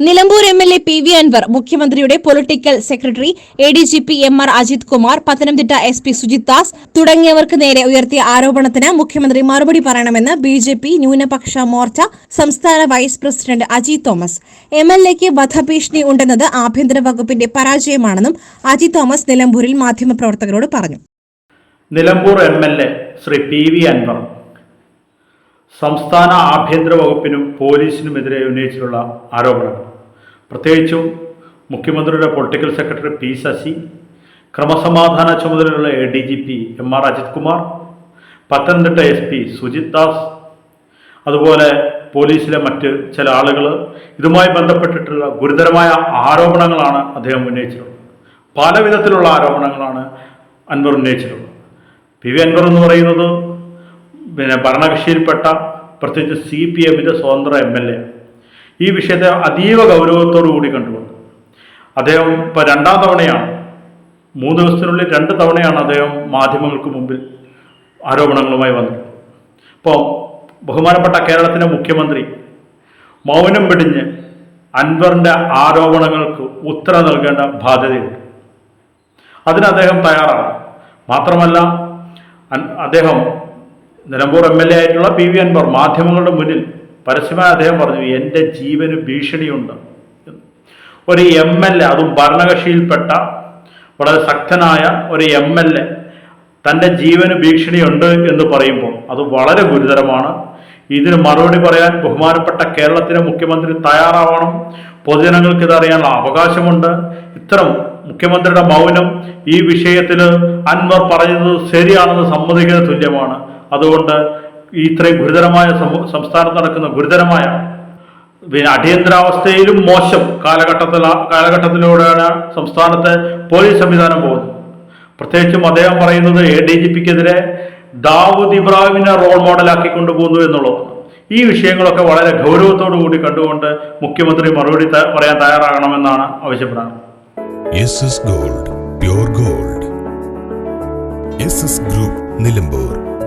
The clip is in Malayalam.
Nilambur M L A P V Anvar മുഖ്യമന്ത്രിയുടെ political secretary A D G P M R Ajith Kumar Pathanamthitta S P Sujith Das തുടങ്ങിയവർക്ക് നേരെ ഉയർത്തിയ ആരോപണത്തിന് മുഖ്യമന്ത്രി മറുപടി പറയണമെന്ന് ബി ജെ പി ന്യൂനപക്ഷ മോർച്ച സംസ്ഥാന vice president Aji Thomas. M L എക്ക് വധഭീഷണി ഉണ്ടെന്നത് ആഭ്യന്തര വകുപ്പിന്റെ പരാജയമാണെന്നും അജി തോമസ് നിലമ്പൂരിൽ മാധ്യമപ്രവർത്തകരോട് പറഞ്ഞു. Nilambur M L A Shri P V Anvar സംസ്ഥാന ആഭ്യന്തര വകുപ്പിനും പോലീസിനുമെതിരെ ഉന്നയിച്ചിട്ടുള്ള ആരോപണങ്ങൾ. പ്രത്യേകിച്ചും മുഖ്യമന്ത്രിയുടെ പൊളിറ്റിക്കൽ സെക്രട്ടറി പി ശശി ക്രമസമാധാന ചുമതലയുള്ള A D G P M R Ajith Kumar Pathanamthitta S P Sujith Das അതുപോലെ പോലീസിലെ മറ്റ് ചില ആളുകൾ ഇതുമായി ബന്ധപ്പെട്ടിട്ടുള്ള ഗുരുതരമായ ആരോപണങ്ങളാണ് അദ്ദേഹം ഉന്നയിച്ചിട്ടുള്ളത്. പല വിധത്തിലുള്ള ആരോപണങ്ങളാണ് അൻവർ ഉന്നയിച്ചിട്ടുള്ളത്. പി വി അൻവർ എന്ന് പറയുന്നത് പിന്നെ ഭരണകക്ഷിയിൽപ്പെട്ട പ്രത്യേകിച്ച് സി പി എമ്മിന്റെ സ്വതന്ത്ര എം എൽ എ ഈ വിഷയത്തെ അതീവ ഗൗരവത്തോടു കൂടി കണ്ടുകൊണ്ട് അദ്ദേഹം ഇപ്പോൾ രണ്ടാം തവണയാണ് മൂന്ന് ദിവസത്തിനുള്ളിൽ രണ്ട് തവണയാണ് അദ്ദേഹം മാധ്യമങ്ങൾക്ക് മുമ്പിൽ ആരോപണങ്ങളുമായി വന്നത്. ഇപ്പോൾ ബഹുമാനപ്പെട്ട കേരളത്തിന്റെ മുഖ്യമന്ത്രി മൗനം വെടിഞ്ഞ് അൻവറിന്റെ ആരോപണങ്ങൾക്ക് ഉത്തരം നൽകേണ്ട ബാധ്യതയുണ്ട്. അതിന് അദ്ദേഹം തയ്യാറാണ്. മാത്രമല്ല അദ്ദേഹം നിലമ്പൂർ എം എൽ എ ആയിട്ടുള്ള പി വി അൻവർ മാധ്യമങ്ങളുടെ മുന്നിൽ പരസ്യമായി അദ്ദേഹം പറഞ്ഞു എന്റെ ജീവന് ഭീഷണിയുണ്ട്. ഒരു എം എൽ എ അതും ഭരണകക്ഷിയിൽപ്പെട്ട വളരെ ശക്തനായ ഒരു എം എൽ എ തന്റെ ജീവന് ഭീഷണിയുണ്ട് എന്ന് പറയുമ്പോൾ അത് വളരെ ഗുരുതരമാണ്. ഇതിന് മറുപടി പറയാൻ ബഹുമാനപ്പെട്ട കേരളത്തിലെ മുഖ്യമന്ത്രി തയ്യാറാവണം. പൊതുജനങ്ങൾക്ക് ഇതറിയാനുള്ള അവകാശമുണ്ട്. ഇത്തരം മുഖ്യമന്ത്രിയുടെ മൗനം ഈ വിഷയത്തിൽ അൻവർ പറഞ്ഞത് ശരിയാണെന്ന് സമ്മതിക്കുന്ന തുല്യമാണ്. അതുകൊണ്ട് ഇത്രയും ഗുരുതരമായ സംസ്ഥാനത്ത് നടക്കുന്ന ഗുരുതരമായ പിന്നെ അടിയന്തരാവസ്ഥയിലും മോശം കാലഘട്ടത്തിൽ കാലഘട്ടത്തിലൂടെയാണ് സംസ്ഥാനത്തെ പോലീസ് സംവിധാനം പോകുന്നത്. പ്രത്യേകിച്ചും അദ്ദേഹം പറയുന്നത് എ ഡി ജി പിക്കെതിരെ ദാവൂദ് ഇബ്രാഹിമിനെ റോൾ മോഡലാക്കി കൊണ്ടുപോകുന്നു എന്നുള്ളതാണ്. ഈ വിഷയങ്ങളൊക്കെ വളരെ ഗൗരവത്തോടു കൂടി കണ്ടുകൊണ്ട് മുഖ്യമന്ത്രി മറുപടി പറയാൻ തയ്യാറാകണമെന്നാണ് S gold gold. Group Nilambur.